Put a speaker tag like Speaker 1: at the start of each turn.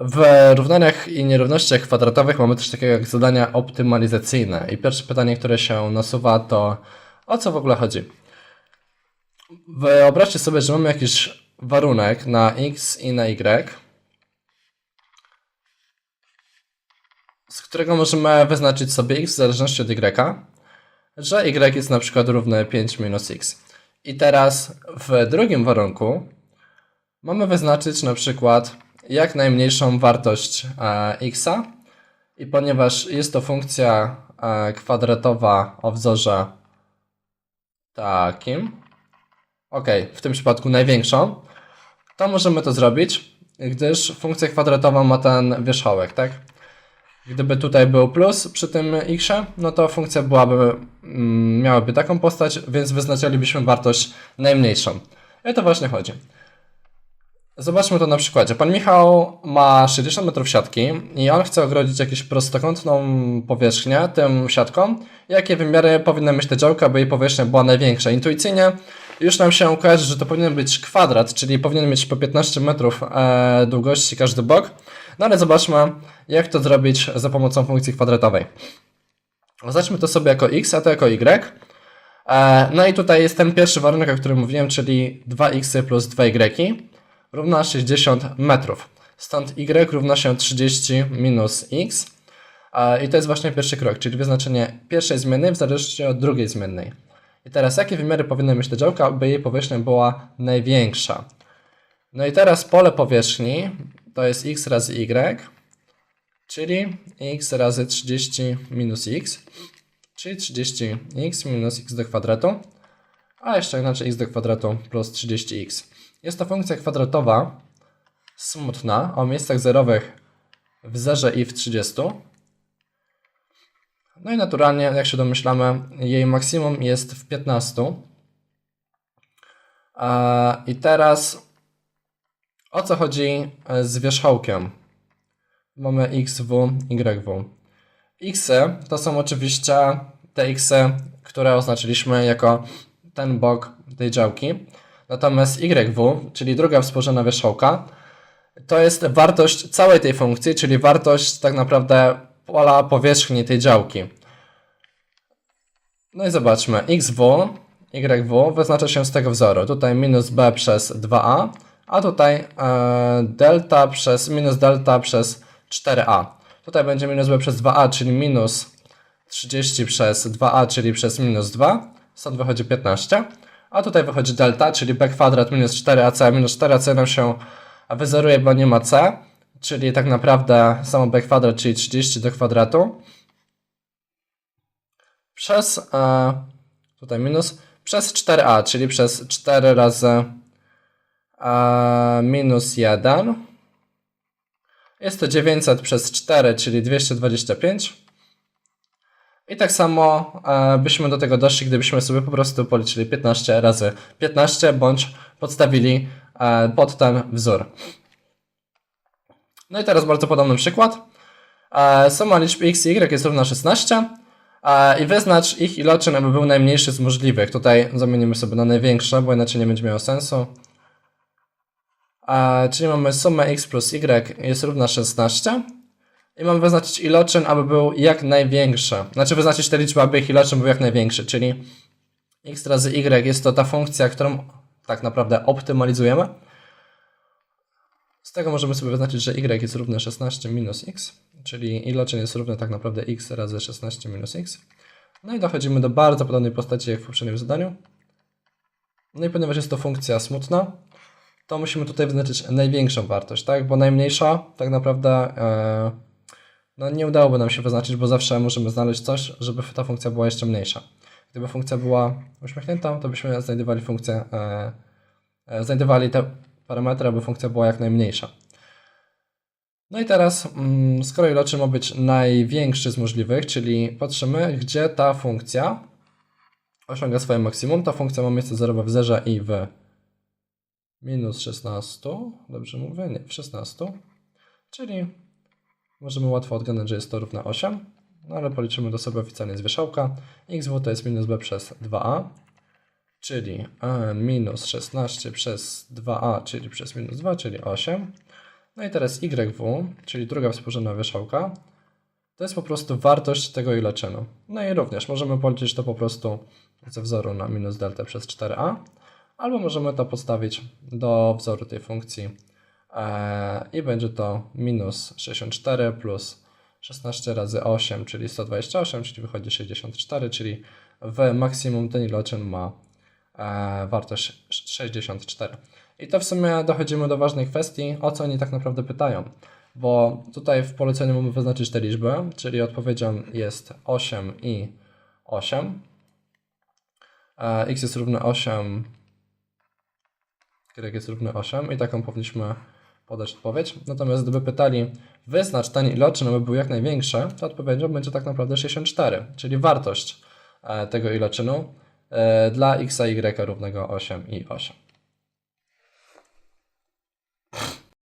Speaker 1: W równaniach i nierównościach kwadratowych mamy coś takiego jak zadania optymalizacyjne. I pierwsze pytanie, które się nasuwa, to o co w ogóle chodzi? Wyobraźcie sobie, że mamy jakiś warunek na x i na y, z którego możemy wyznaczyć sobie x w zależności od y, że y jest na przykład równe 5 minus x. I teraz w drugim warunku mamy wyznaczyć na przykład jak najmniejszą wartość e, x, i ponieważ jest to funkcja e, kwadratowa o wzorze takim, ok, w tym przypadku największą, to możemy to zrobić, gdyż funkcja kwadratowa ma ten wierzchołek, tak? Gdyby tutaj był plus przy tym x, no to funkcja byłaby, mm, miałaby taką postać, więc wyznaczylibyśmy wartość najmniejszą. I o to właśnie chodzi. Zobaczmy to na przykładzie. Pan Michał ma 60 metrów siatki i on chce ogrodzić jakąś prostokątną powierzchnię tym siatką. Jakie wymiary powinna mieć ta działka, aby jej powierzchnia była największa? Intuicyjnie już nam się kojarzy, że to powinien być kwadrat, czyli powinien mieć po 15 metrów e, długości każdy bok. No ale zobaczmy, jak to zrobić za pomocą funkcji kwadratowej. Oznaczmy to sobie jako x, a to jako y. E, no i tutaj jest ten pierwszy warunek, o którym mówiłem, czyli 2x plus 2y równa 60 metrów. Stąd y równa się 30 minus x. I to jest właśnie pierwszy krok, czyli wyznaczenie pierwszej zmiennej w zależności od drugiej zmiennej. I teraz jakie wymiary powinna mieć ta działka, aby jej powierzchnia była największa? No i teraz pole powierzchni to jest x razy y, czyli x razy 30 minus x, czyli 30x minus x do kwadratu, a jeszcze inaczej x do kwadratu plus 30x. Jest to funkcja kwadratowa smutna o miejscach zerowych w zerze i w 30. No i naturalnie, jak się domyślamy, jej maksimum jest w 15. I teraz o co chodzi e, z wierzchołkiem? Mamy xw, yw. x to są oczywiście te x, które oznaczyliśmy jako ten bok tej działki. Natomiast YW, czyli druga współrzędna wierzchołka, to jest wartość całej tej funkcji, czyli wartość tak naprawdę pola powierzchni tej działki. No i zobaczmy, xw, yw wyznacza się z tego wzoru. Tutaj minus b przez 2a, a tutaj e, delta przez minus delta przez 4a. Tutaj będzie minus b przez 2a, czyli minus 30 przez 2a, czyli przez minus 2. Stąd wychodzi 15. A tutaj wychodzi delta, czyli b kwadrat minus 4ac. Minus 4ac nam się wyzeruje, bo nie ma c. Czyli tak naprawdę samo b kwadrat, czyli 30 do kwadratu. Przez, e, tutaj minus, przez 4a, czyli przez 4 razy e, minus 1. Jest to 900 przez 4, czyli 225. I tak samo e, byśmy do tego doszli, gdybyśmy sobie po prostu policzyli 15 razy 15, bądź podstawili e, pod ten wzór. No i teraz bardzo podobny przykład. E, suma liczb x i y jest równa 16 e, i wyznacz ich iloczyn, aby był najmniejszy z możliwych. Tutaj zamienimy sobie na największe, bo inaczej nie będzie miało sensu. Czyli mamy sumę x plus y jest równa 16 i mamy wyznaczyć iloczyn, aby był jak największy. Znaczy wyznaczyć te liczby, aby ich iloczyn był jak największy, czyli x razy y jest to ta funkcja, którą tak naprawdę optymalizujemy. Z tego możemy sobie wyznaczyć, że y jest równe 16 minus x, czyli iloczyn jest równy tak naprawdę x razy 16 minus x. No i dochodzimy do bardzo podobnej postaci jak w poprzednim zadaniu. No i ponieważ jest to funkcja smutna, to musimy tutaj wyznaczyć największą wartość, tak? Bo najmniejsza tak naprawdę e, no nie udałoby nam się wyznaczyć, bo zawsze możemy znaleźć coś, żeby ta funkcja była jeszcze mniejsza. Gdyby funkcja była uśmiechnięta, to byśmy znajdowali funkcję, e, e, znajdowali te parametry, aby funkcja była jak najmniejsza. No i teraz, mm, skoro iloczyn ma być największy z możliwych, czyli patrzymy, gdzie ta funkcja osiąga swoje maksimum. Ta funkcja ma miejsce zerowe w zerze i w minus 16, dobrze mówię? Nie, w 16, czyli możemy łatwo odgadnąć, że jest to równe 8, no ale policzymy do sobie oficjalnie z wierzchołka. xw to jest minus b przez 2a, czyli e, minus 16 przez 2a, czyli przez minus 2, czyli 8. No i teraz YW, czyli druga współrzędna wierzchołka, to jest po prostu wartość tego iloczynu. No i również możemy policzyć to po prostu ze wzoru na minus delta przez 4a, albo możemy to podstawić do wzoru tej funkcji i będzie to minus 64 plus 16 razy 8, czyli 128, czyli wychodzi 64, czyli w maksimum ten iloczyn ma e, wartość 64. I to w sumie dochodzimy do ważnej kwestii, o co oni tak naprawdę pytają. Bo tutaj w poleceniu mamy wyznaczyć te liczby, czyli odpowiedzią jest 8 i 8. E, x jest równy 8, y jest równy 8 i taką powinniśmy podać odpowiedź. Natomiast gdyby pytali, wyznacz ten iloczyn, aby był jak największy, to odpowiedzią będzie tak naprawdę 64, czyli wartość e, tego iloczynu e, dla x y równego 8 i 8.